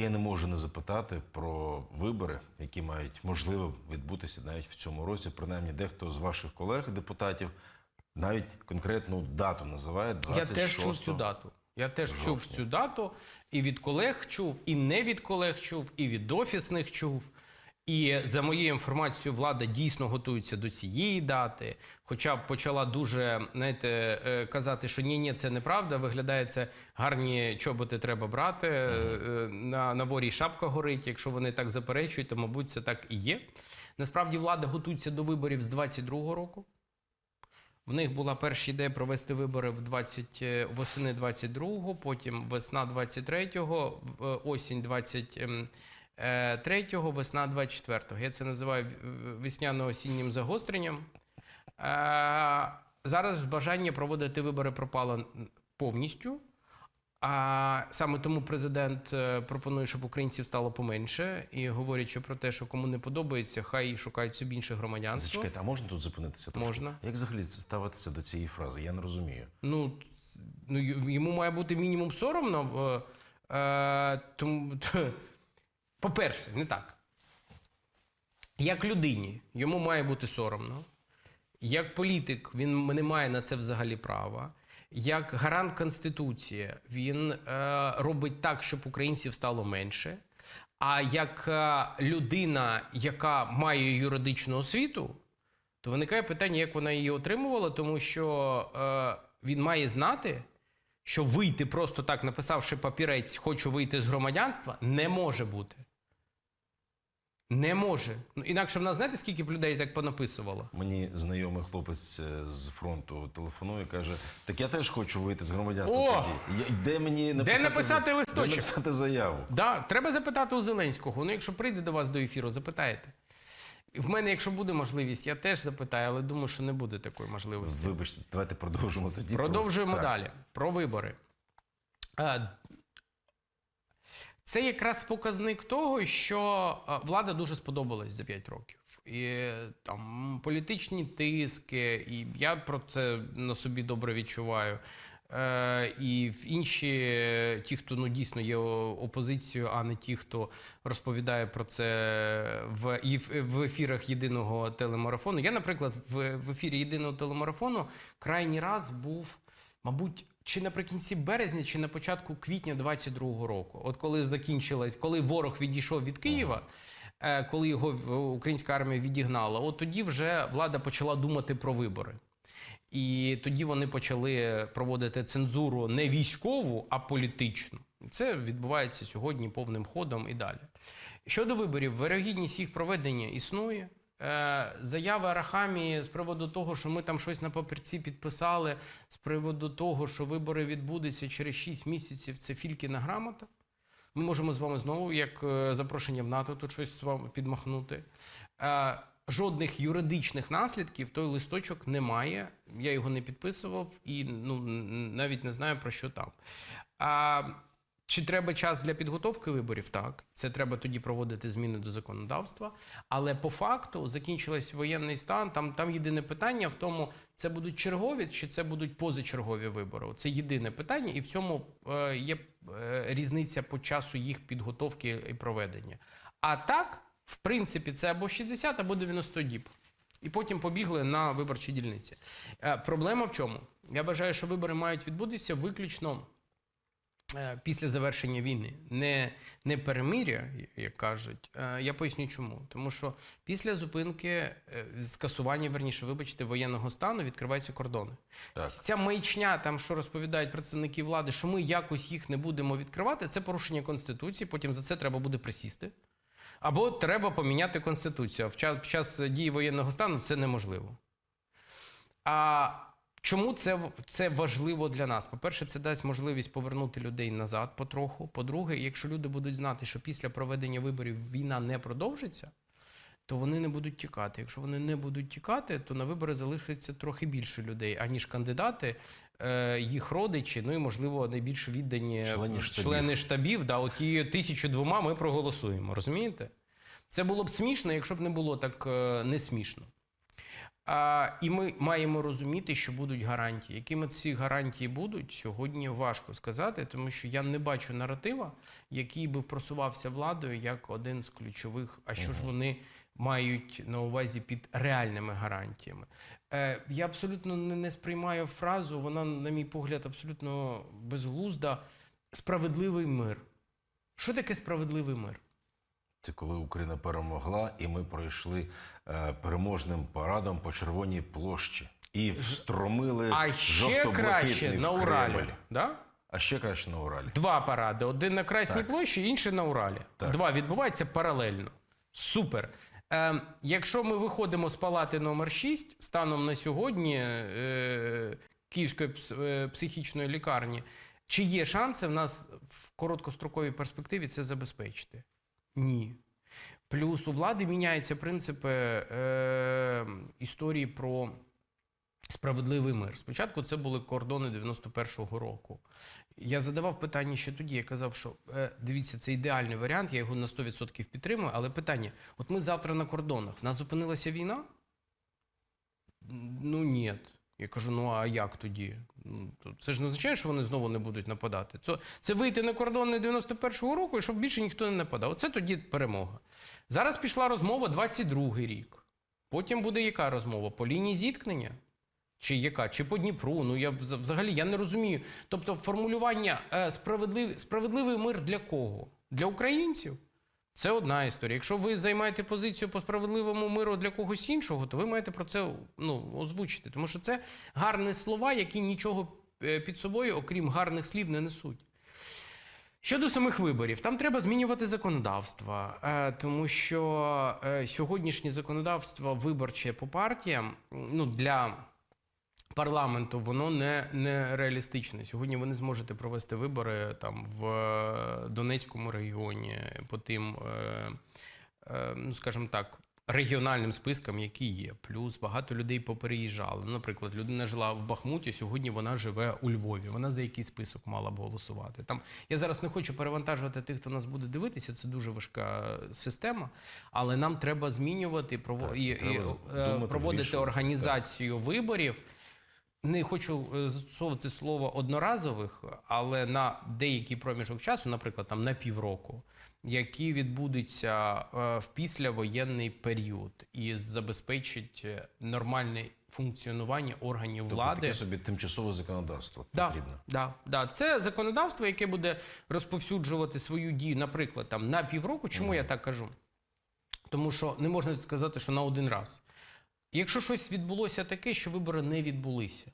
Я не можу не запитати про вибори, які мають можливо відбутися навіть в цьому році. Принаймні, дехто з ваших колег, депутатів, навіть конкретну дату називає 26 Я теж чув цю дату. Я теж чув цю дату, і від колег чув, і не від колег чув, і від офісних чув. І за моєю інформацією, влада дійсно готується до цієї дати. Хоча б почала дуже знаєте, е, казати, що ні, ні, це неправда. Виглядає це гарні чоботи треба брати. е, На, на ворі шапка горить. Якщо вони так заперечують, то мабуть це так і є. Насправді влада готується до виборів з 22-го року. В них була перша ідея провести вибори в 20, е, восени 22-го, потім весна 23-го, в- е, осінь 23-го, весна 24-го. Я це називаю весняно-осіннім загостренням. Е, Зараз бажання проводити вибори пропало повністю. А саме тому президент е, пропонує, щоб українців стало поменше, і говорячи про те, що кому не подобається, хай шукають собі інше громадянство. Зачекайте, а можна тут зупинитися? трошки? Можна. Як взагалі ставитися до цієї фрази? Я не розумію. Ну, ну йому має бути мінімум соромно. Е, е, тому, по-перше, не так. Як людині, йому має бути соромно. Як політик, він не має на це взагалі права. Як гарант Конституції, він е, робить так, щоб українців стало менше. А як е, людина, яка має юридичну освіту, то виникає питання, як вона її отримувала, тому що е, він має знати, що вийти просто так, написавши папірець, хочу вийти з громадянства, не може бути. Не може. Ну, інакше в нас знаєте, скільки б людей так понаписувало? Мені знайомий хлопець е, з фронту телефонує, каже: Так я теж хочу вийти з громадянства. О! тоді. Я- Де мені написати, написати листочок? Де написати заяву? Да, треба запитати у Зеленського. Ну, якщо прийде до вас до ефіру, запитаєте. В мене, якщо буде можливість, я теж запитаю, але думаю, що не буде такої можливості. Вибачте, давайте продовжимо тоді. Продовжуємо Так. далі. Про вибори. Е, Це якраз показник того, що е, влада дуже сподобалась за 5 років. І там політичні тиски, і я про це на собі добре відчуваю. Е, і в інші, е, ті, хто ну, дійсно є опозицією, а не ті, хто розповідає про це в, в ефірах єдиного телемарафону. Я, наприклад, в, в ефірі єдиного телемарафону крайній раз був, мабуть, чи наприкінці березня, чи на початку квітня 22-го року. От коли закінчилась, коли ворог відійшов від Києва. е, Коли його українська армія відігнала, от тоді вже влада почала думати про вибори. І тоді вони почали проводити цензуру не військову, а політичну. Це відбувається сьогодні повним ходом і далі. Щодо виборів, вирогідність їх проведення існує. Е, Заяви Арахамії з приводу того, що ми там щось на папірці підписали, з приводу того, що вибори відбудуться через 6 місяців, це фількіна грамота. Ми можемо з вами знову, як е, запрошення в НАТО, тут щось з вами підмахнути. Е, Жодних юридичних наслідків той листочок немає. Я його не підписував і ну, навіть не знаю про що там. Чи треба час для підготовки виборів? Так. Це треба тоді проводити зміни до законодавства. Але по факту закінчилась воєнний стан. Там, там єдине питання в тому, це будуть чергові чи це будуть позачергові вибори. Це єдине питання, і в цьому е, є е, різниця по часу їх підготовки і проведення. А так, в принципі, це або 60, або 90 діб. І потім побігли на виборчі дільниці. Е, проблема в чому? Я вважаю, що вибори мають відбутися виключно після завершення війни, не, не перемиря, як кажуть. Е, Я поясню чому. Тому що після зупинки, е, скасування, верніше, вибачте, воєнного стану відкриваються кордони. Так. Ця маячня, там що розповідають представники влади, що ми якось їх не будемо відкривати, це порушення конституції. Потім за це треба буде присісти. Або треба поміняти конституцію. В час, в час дії воєнного стану це неможливо. А чому це, це важливо для нас? По-перше, це дасть можливість повернути людей назад потроху. По-друге, якщо люди будуть знати, що після проведення виборів війна не продовжиться, то вони не будуть тікати. Якщо вони не будуть тікати, то на вибори залишиться трохи більше людей, аніж кандидати, е, їх родичі, ну і можливо найбільш віддані Члени штабів. члени штабів. Да, от і тисячу двома ми проголосуємо. Розумієте? Це було б смішно, якщо б не було так е, не смішно. А, і ми маємо розуміти, що будуть гарантії. Якими ці гарантії будуть, сьогодні важко сказати, тому що я не бачу наратива, який би просувався владою як один з ключових. А що ж вони мають на увазі під реальними гарантіями? Е, я абсолютно не, не сприймаю фразу, вона, на мій погляд, абсолютно безглузда. Справедливий мир. Що таке справедливий мир? Це коли Україна перемогла, і ми пройшли е, переможним парадом по червоній площі і встромили А ще краще в на Уралі. Да? А ще краще на Уралі. Два паради: один на Красній Так. площі, інший на Уралі. Так. Два відбуваються паралельно. Супер. Е, якщо ми виходимо з палати номер 6, станом на сьогодні е, Київської е, психічної лікарні, чи є шанси в нас в короткостроковій перспективі це забезпечити? Ні. Плюс у влади міняються принципи е, історії про справедливий мир. Спочатку це були кордони 91-го року. Я задавав питання ще тоді. Я казав, що е, дивіться, це ідеальний варіант, я його на 100% підтримую. Але питання: от ми завтра на кордонах, в нас зупинилася війна? Ну ні. Я кажу: ну а як тоді? Ну, Це ж не означає, що вони знову не будуть нападати. Це, це вийти на кордони 91-го року, і щоб більше ніхто не нападав. Оце тоді перемога. Зараз пішла розмова 22-й рік. Потім буде яка розмова? По лінії зіткнення? Чи яка? Чи по Дніпру? Ну я взагалі я не розумію. Тобто, формулювання е, справедливий, справедливий мир для кого? Для українців? Це одна історія. Якщо ви займаєте позицію по справедливому миру для когось іншого, то ви маєте про це ну, озвучити. Тому що це гарні слова, які нічого е, під собою, окрім гарних слів, не несуть. Щодо самих виборів, там треба змінювати законодавство, е, тому що е, сьогоднішнє законодавство виборче по партіям ну, для парламенту воно не, не реалістичне. Сьогодні ви не зможете провести вибори там в е, Донецькому регіоні по тим, е, е, ну скажімо так. Регіональним спискам, які є, плюс багато людей попереїжджали. Наприклад, людина жила в Бахмуті, сьогодні вона живе у Львові. Вона за який список мала б голосувати. Там я зараз не хочу перевантажувати тих, хто нас буде дивитися. Це дуже важка система, але нам треба змінювати прово... Так, і, і, треба е, думати проводити більше. організацію виборів. Не хочу е, застосовувати слово одноразових, але на деякий проміжок часу, наприклад, там на півроку, які відбудуться е, в післявоєнний період і забезпечить е, нормальне функціонування органів Тобто влади. таке собі тимчасове законодавство Да, потрібно. да, да. Це законодавство, яке буде розповсюджувати свою дію, наприклад, там на півроку. Чому я так кажу? Тому що не можна сказати, що на один раз. Якщо щось відбулося таке, що вибори не відбулися,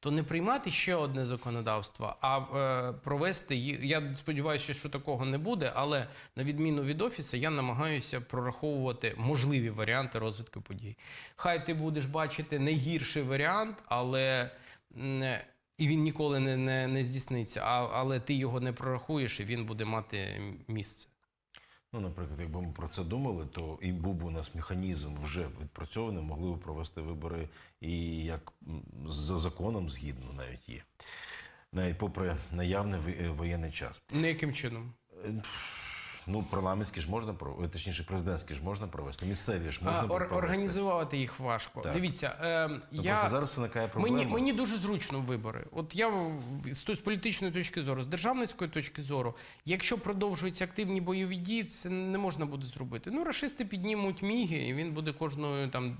то не приймати ще одне законодавство, а е, провести їх. Я сподіваюся, що такого не буде, але на відміну від офісу, я намагаюся прораховувати можливі варіанти розвитку подій. Хай ти будеш бачити найгірший варіант, але. м, І він ніколи не, не, не здійсниться, а, але ти його не прорахуєш, і він буде мати місце. Ну, наприклад, якби ми про це думали, то і був би у нас механізм вже відпрацьований, могли б провести вибори і як за законом згідно навіть є. Навіть попри наявний е, воєнний час. Ніяким чином. Ну, парламентські ж можна провести, точніше, президентські ж можна провести, місцеві ж можна А, провести. організувати їх важко. Так. Дивіться, е, я... Зараз виникає проблема. Мені, мені дуже зручно вибори. От я з з політичної точки зору, з державницької точки зору, якщо продовжуються активні бойові дії, це не можна буде зробити. Ну, рашисти піднімуть міги, і він буде кожною там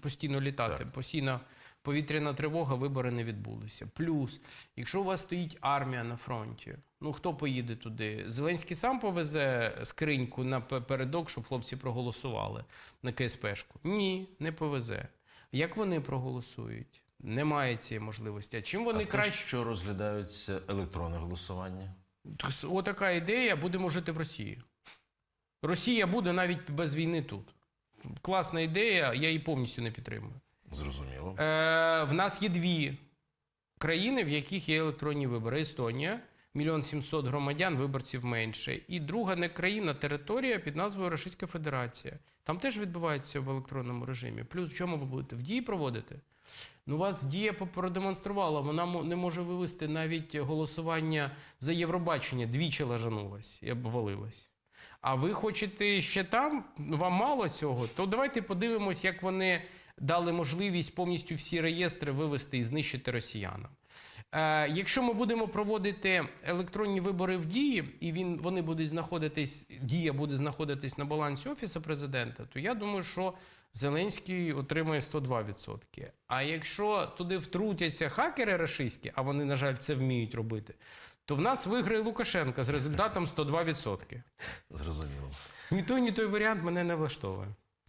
постійно літати. Постійно повітряна тривога, вибори не відбулися. Плюс, якщо у вас стоїть армія на фронті, ну хто поїде туди? Зеленський сам повезе скриньку на пе- передок, щоб хлопці проголосували на КСПшку? Ні, не повезе. Як вони проголосують? Немає цієї можливості. А чим вони а краще? що розглядаються електронне голосування. Отака ідея, будемо жити в Росії. Росія буде навіть без війни тут. Класна ідея, я її повністю не підтримую. Зрозуміло. Е, в нас є дві країни, в яких є електронні вибори. Естонія, мільйон сімсот громадян, виборців менше. І друга не країна, територія під назвою Російська Федерація. Там теж відбувається в електронному режимі. Плюс в чому ви будете? В дії проводити? Ну, вас дія продемонструвала, вона не може вивести навіть голосування за Євробачення. Двічі лажанулась і обвалилась. А ви хочете ще там? Вам мало цього? То давайте подивимось, як вони дали можливість повністю всі реєстри вивести і знищити росіянам. Е, якщо ми будемо проводити електронні вибори в дії, і він, вони будуть знаходитись, дія буде знаходитись на балансі Офісу президента, то я думаю, що Зеленський отримає 102%. А якщо туди втрутяться хакери рашистські, а вони, на жаль, це вміють робити, то в нас виграє Лукашенко з результатом 102%. Зрозуміло. Ні той, ні той варіант мене не влаштовує.